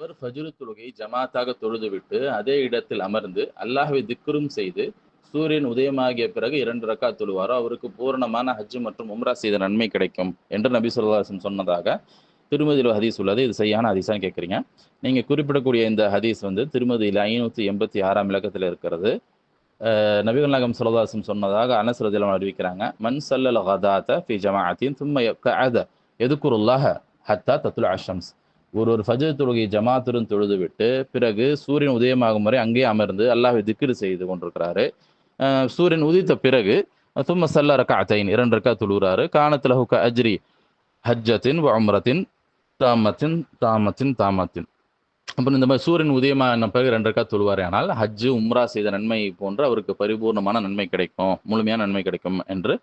அவர் ஃபஜ்ரு தொழுகை ஜமாத்தாக தொழுதுவிட்டு அதே இடத்தில் அமர்ந்து அல்லாஹை திக்ரும் செய்து சூரியன் உதயமாகிய பிறகு இரண்டு ரக்கா தொழுவாரோ அவருக்கு பூரணமான ஹஜ் மற்றும் உம்ரா செய்த நன்மை கிடைக்கும் என்று நபி சொல்லாசன் சொன்னதாக திருமதியில் ஹதீஸ் உள்ளது. இது சரியான ஹதீஸான்னு கேட்குறீங்க நீங்கள் குறிப்பிடக்கூடிய இந்த ஹதீஸ் வந்து திருமதியில் ஐநூற்றி எண்பத்தி ஆறாம் இலக்கத்தில் இருக்கிறது. நபிகள் நகம் சுலதாசம் சொன்னதாக அனஸ் அறிவிக்கிறாங்க. மண் சல்லல் ஹதாத்த ஃபி ஜமாஅத்தின் தும்ம எதுக்குருல்லாக ஹத்தா தத்துல் அஷம்ஸ் ஒரு ஒரு ஃபஜர் தொழுகையை ஜமாத்துடன் தொழுது விட்டு பிறகு சூரியன் உதயமாகும் வரை அங்கேயே அமர்ந்து அல்லாஹ்வை திக்ரு செய்து கொண்டிருக்கிறாரு. சூரியன் உதித்த பிறகு தும்ம சல்ல ரக்காத்தைன் இரண்டு ரக்கா தொழுகிறாரு. காணத்துல ஹுக்க அஜ்ரி ஹஜ்ஜத்தின் வ உம்ரத்தின் தாமத்தின் தாமத்தின் தாமத்தின். அப்புறம் இந்த மாதிரி சூரியன் உதயமான பிறகு ரெண்டு ரக்கா தொழுவார் ஆனால் ஹஜ்ஜு உம்ரா செய்த நன்மை போன்ற அவருக்கு பரிபூர்ணமான நன்மை கிடைக்கும் முழுமையான நன்மை கிடைக்கும் என்று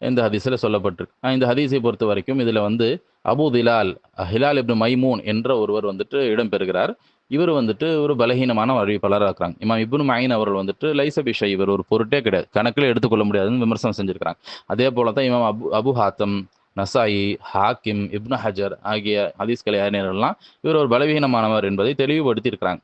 இந்த ஹதீஸில் சொல்லப்பட்டிருக்கு. இந்த ஹதீஸை பொறுத்த வரைக்கும் இதில் வந்து அபு திலால் ஹிலால் இப்னு மைமூன் என்ற ஒருவர் வந்துட்டு இடம்பெறுகிறார். இவர் வந்துட்டு ஒரு பலகீனமான அறிவிப்பாளராக இருக்கிறாங்க. இமாம் இப்னு மைன் அவர்கள் வந்துட்டு லைசபிஷா இவர் ஒரு பொருட்டே கிடையாது. கணக்கில் எடுத்துக்கொள்ள முடியாதுன்னு விமர்சனம் செஞ்சுருக்கிறாங்க. அதே போல தான் இமாம் அபு அபு ஹாத்தம் நசாயி ஹாக்கிம் இப்னு ஹஜர் ஆகிய ஹதீஸ் கலைஞர்கள்லாம் இவர் ஒரு பலவீனமானவர் என்பதை தெளிவுபடுத்தியிருக்கிறாங்க.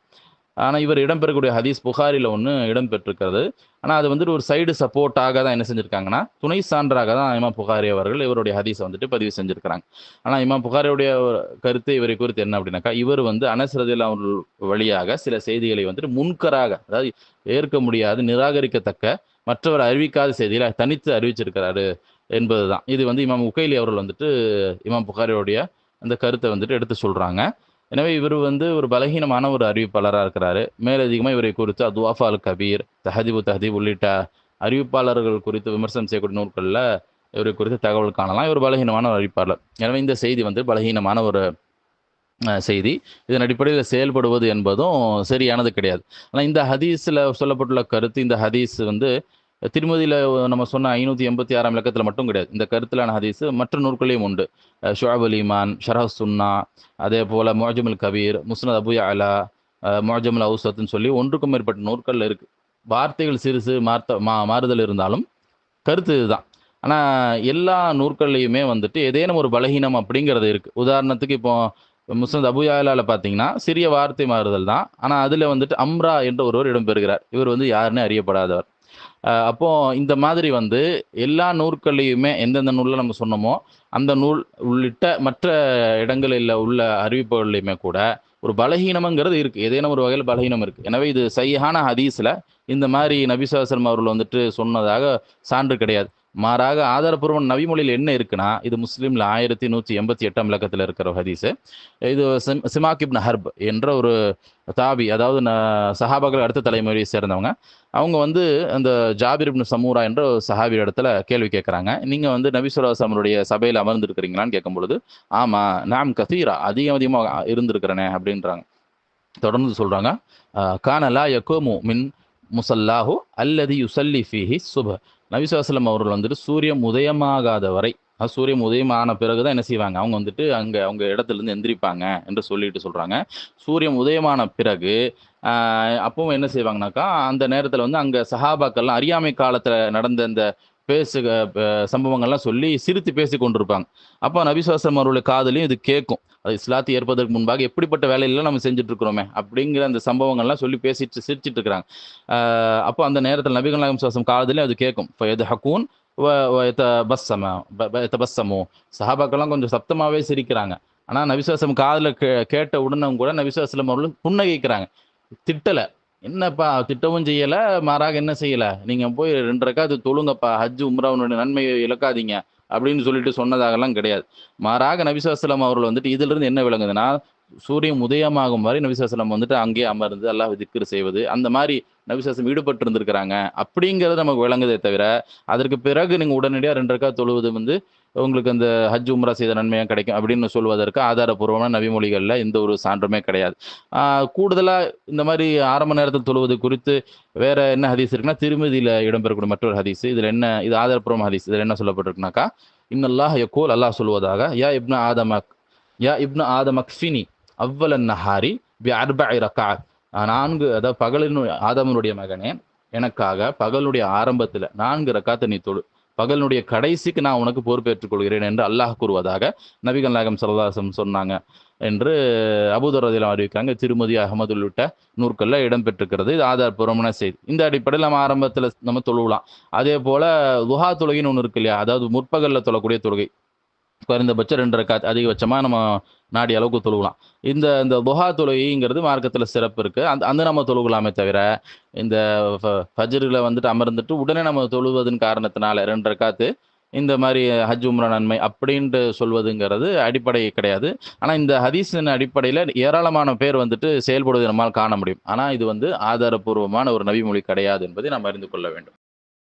ஆனால் இவர் இடம்பெறக்கூடிய ஹதீஸ் புகாரில் ஒன்று இடம்பெற்றிருக்கிறது. ஆனால் அது வந்துட்டு ஒரு சைடு சப்போர்ட்டாக தான் என்ன செஞ்சுருக்காங்கன்னா துணை சான்றாக தான் இமாம் புகாரி அவர்கள் இவருடைய ஹதீஸை வந்துட்டு பதிவு செஞ்சுருக்கிறாங்க. ஆனால் இமாம் புகாரியுடைய கருத்து இவரை குறித்து என்ன அப்படின்னாக்கா இவர் வந்து அனசரதில் அவர்கள் வழியாக சில செய்திகளை வந்துட்டு முன்கராக அதாவது ஏற்க முடியாது நிராகரிக்கத்தக்க மற்றவர் அறிவிக்காத செய்திகளை தனித்து அறிவிச்சிருக்கிறாரு என்பதுதான். இது வந்து இமாம் உகைலி அவர்கள் வந்துட்டு இமாம் புகாரியுடைய அந்த கருத்தை வந்துட்டு எடுத்து சொல்கிறாங்க எனவே இவர் வந்து ஒரு பலகீனமான ஒரு அறிவிப்பாளராக இருக்கிறாரு. மேலதிகமாக இவரை குறித்து அதுவாஃபா அல் கபீர் தஹதீபு தஹதீப் உள்ளிட்ட அறிவிப்பாளர்கள் குறித்து விமர்சனம் செய்யக்கூடிய நூல்களில் இவரை குறித்து தகவல் காணலாம். இவர் பலகீனமான ஒரு அறிவிப்பாளர். எனவே இந்த செய்தி வந்து பலகீனமான ஒரு செய்தி. இதன் அடிப்படையில் செயல்படுவது என்பதும் சரியானது கிடையாது. ஆனால் இந்த ஹதீஸில் சொல்லப்பட்டுள்ள கருத்து இந்த ஹதீஸ் வந்து திருமதியில் நம்ம சொன்ன ஐநூற்றி எண்பத்தி ஆறாம் இலக்கத்தில் மட்டும் கிடையாது. இந்த கருத்திலான ஹதீஸ் மற்ற நூற்களையும் உண்டு. ஷுஹாப் ஷுஅப் அல் ஈமான் ஷரஹ் சுன்னா அதே போல் மொஜமுல் கபீர் முஸ்னத் அபு அலா மொஜமுல் அவுசத்துன்னு சொல்லி ஒன்றுக்கும் மேற்பட்ட நூற்கள் இருக்குது வார்த்தைகள் சிறுசு மாற்ற மார்த்த மா மாறுதல் இருந்தாலும் கருத்து இதுதான். ஆனால் எல்லா நூற்கள்லையுமே வந்துட்டு ஏதேனும் ஒரு பலகீனம் அப்படிங்கிறது இருக்குது உதாரணத்துக்கு இப்போ முஸ்னத் அபுயாலாவில் பார்த்தீங்கன்னா சிறிய வார்த்தை மாறுதல் தான். ஆனால் அதில் வந்துட்டு அம்ரா என்ற ஒருவர் இடம்பெறுகிறார். இவர் வந்து யாருன்னு அறியப்படாதவர். அப்போ இந்த மாதிரி வந்து எல்லா நூற்களையுமே எந்தெந்த நூலில் நம்ம சொன்னோமோ அந்த நூல் உள்ளிட்ட மற்ற இடங்களில் உள்ள அறிவிப்புகள்லையுமே கூட ஒரு பலகீனம்ங்கிறது இருக்கு. ஏதேனும் ஒரு வகையில் பலகீனம் இருக்கு. எனவே இது சரியான ஹதீஸ்ல இந்த மாதிரி நபிசாசலம் அவர்கள் வந்துட்டு சொன்னதாக சான்று கிடையாது. மாறாக ஆதாரப்பூர்வம் நவிமொழியில் என்ன இருக்குன்னா இது முஸ்லீம்ல ஆயிரத்தி நூற்றி எண்பத்தி எட்டாம் இலக்கத்தில் இருக்கிற ஒரு ஹதீஸ். இது சிம் சிமாக் இப்னு ஹர்ப் என்ற ஒரு தாபி அதாவது ந- சஹாபாக்கள் அடுத்த தலைமுறையை சேர்ந்தவங்க. அவங்க வந்து அந்த ஜாபிர் இப்னு சமூரா என்ற ஒரு சஹாபி இடத்துல கேள்வி கேட்குறாங்க. நீங்கள் வந்து நபிசுல்லாசமருடைய சபையில் அமர்ந்திருக்கிறீங்களான்னு கேட்கும் பொழுது ஆமாம் நாம் கசீரா அதிகம் அதிகமாக இருந்திருக்கிறேனே அப்படின்றாங்க. தொடர்ந்து சொல்கிறாங்க கானலா யக்கோமு மின் முசல்லாஹு அல்லது யுசல்லி ஃபீஹி சுப நபிசுவாசலம் அவர்கள் வந்துட்டு சூரியன் உதயமாகாத வரை சூரியன் சூரியன் உதயமான பிறகு தான் என்ன செய்வாங்க? அவங்க வந்துட்டு அங்கே அவங்க இடத்துல இருந்து எந்திரிப்பாங்க என்று சொல்லிட்டு சொல்கிறாங்க சூரியன் உதயமான பிறகு ஆஹ் அப்பவும் என்ன செய்வாங்கனாக்கா அந்த நேரத்தில் வந்து அங்கே சஹாபாக்கள்லாம் அறியாமை காலத்தில் நடந்த இந்த பேசுக சம்பவங்கள்லாம் சொல்லி சிரித்து பேசி கொண்டிருப்பாங்க. அப்போ நபிசுவாசம் அவர்களுடைய காதலையும் இது கேட்கும். அது இஸ்லாத்தை ஏற்பதற்கு முன்பாக எப்படிப்பட்ட வேலையெல்லாம் நம்ம செஞ்சுட்டு இருக்கிறோமே அப்படிங்கிற அந்த சம்பவங்கள்லாம் சொல்லி பேசிட்டு சிரிச்சிட்டு இருக்கிறாங்க அப்போ அந்த நேரத்தில் நபிகள் நாயகம் சுவாசம் காதலையும் அது கேட்கும். இப்போ எது ஹக்கூன் பஸ்ஸம பஸ்ஸமோ சஹாபாக்கெல்லாம் கொஞ்சம் சப்தமாகவே சிரிக்கிறாங்க. ஆனால் நபிசுவாசம் காதில் கே கேட்ட உடனே கூட நபிசுவாசலம் அவர்கள் புன்னகைக்கிறாங்க. திட்டலை. என்னப்பா திட்டமும் செய்யலை மாறாக என்ன செய்யலை? நீங்கள் போய் ரெண்டு ரக்காத்து தொழுங்கப்பா ஹஜ் உம்ராவனுடைய நன்மையை இழக்காதீங்க அப்படின்னு சொல்லிட்டு சொன்னதாகலாம் கிடையாது. மாறாக நபிசாஸ்லாம் அவர்கள் வந்துட்டு இதிலிருந்து என்ன விளங்குதுன்னா சூரியன் உதயமாகும் வரை நபிசாசலம் வந்துட்டு அங்கேயே அமர்ந்து அல்லாஹ் திக்ரு செய்வது அந்த மாதிரி நபிசாசம் ஈடுபட்டு இருந்திருக்கிறாங்க அப்படிங்கிறது நமக்கு விளங்குதே தவிர அதற்கு பிறகு நீங்கள் உடனடியாக ரெண்டு ரக்கா தொழுவது வந்து உங்களுக்கு அந்த ஹஜ் உம்ரா செய்த நன்மையாக கிடைக்கும் அப்படின்னு சொல்வதற்கு ஆதாரபூர்வமான நபிமொழிகளில் எந்த ஒரு சான்றுமே கிடையாது. கூடுதலாக இந்த மாதிரி ஆரம்ப நேரத்தில் தொழுவது குறித்து வேற என்ன ஹதீஸ் இருக்குன்னா திருமதியில் இடம்பெறக்கூடிய மற்றொரு ஹதீஸ் இதில் என்ன இது ஆதாரபூர்வம் ஹதீஸ் இதில் என்ன சொல்லப்பட்டிருக்குனாக்கா இன்னல்லாஹ் யக்கோல் அல்லாஹ் சொல்வதாக யா இப்னு ஆதமக் யா இப்னு ஆதமக் அவ்வளன் நஹாரி பி அர்பஇ ரக்காத் நான்கு அதாவது பகலின் ஆதமனுடைய மகனே எனக்காக பகலுடைய ஆரம்பத்தில் நான்கு ரக்காத்தை நீ தொழு பகலினுடைய கடைசிக்கு நான் உனக்கு பொறுப்பேற்றுக் கொள்கிறேன் என்று அல்லாஹ் கூறுவதாக நபிகள் நாயகம் சரதாசம் சொன்னாங்க என்று அபுதரதிலாம் அறிவிக்கிறாங்க திருமதி அகமது உள்ளிட்ட நூற்களில் இடம்பெற்றிருக்கிறது. இது ஆதாரபூர்வமான செய்தி. இந்த அடிப்படையில் நம்ம ஆரம்பத்தில் நம்ம தொழுவலாம். அதே போல் துஹா தொழுகைன்னு ஒன்று இருக்கு இல்லையா? அதாவது முற்பகலில் தொழக்கூடிய தொழுகை. குறைந்தபட்சம் ரெண்டு ரக்காத் அதிகபட்சமாக நம்ம நாடி அளவுக்கு தொழுகலாம். இந்த இந்த துஹா தொழுகைங்கிறது மார்க்கத்தில் சிறப்பு இருக்குது அந்த அந்த நம்ம தொழுகலாமே தவிர இந்த ஃபஜ்ரில் வந்துட்டு அமர்ந்துட்டு உடனே நம்ம தொழுவதன் காரணத்தினால ரெண்டு ரக்காத்து இந்த மாதிரி ஹஜ் உம்ரா நன்மை அப்படின்ட்டு சொல்வதுங்கிறது அடிப்படை கிடையாது. ஆனால் இந்த ஹதீஸின் அடிப்படையில் ஏராளமான பேர் வந்துட்டு செயல்படுவதை நம்மால் காண முடியும். ஆனால் இது வந்து ஆதாரப்பூர்வமான ஒரு நபிமொழி கிடையாது என்பதை நாம் அறிந்து கொள்ள வேண்டும்.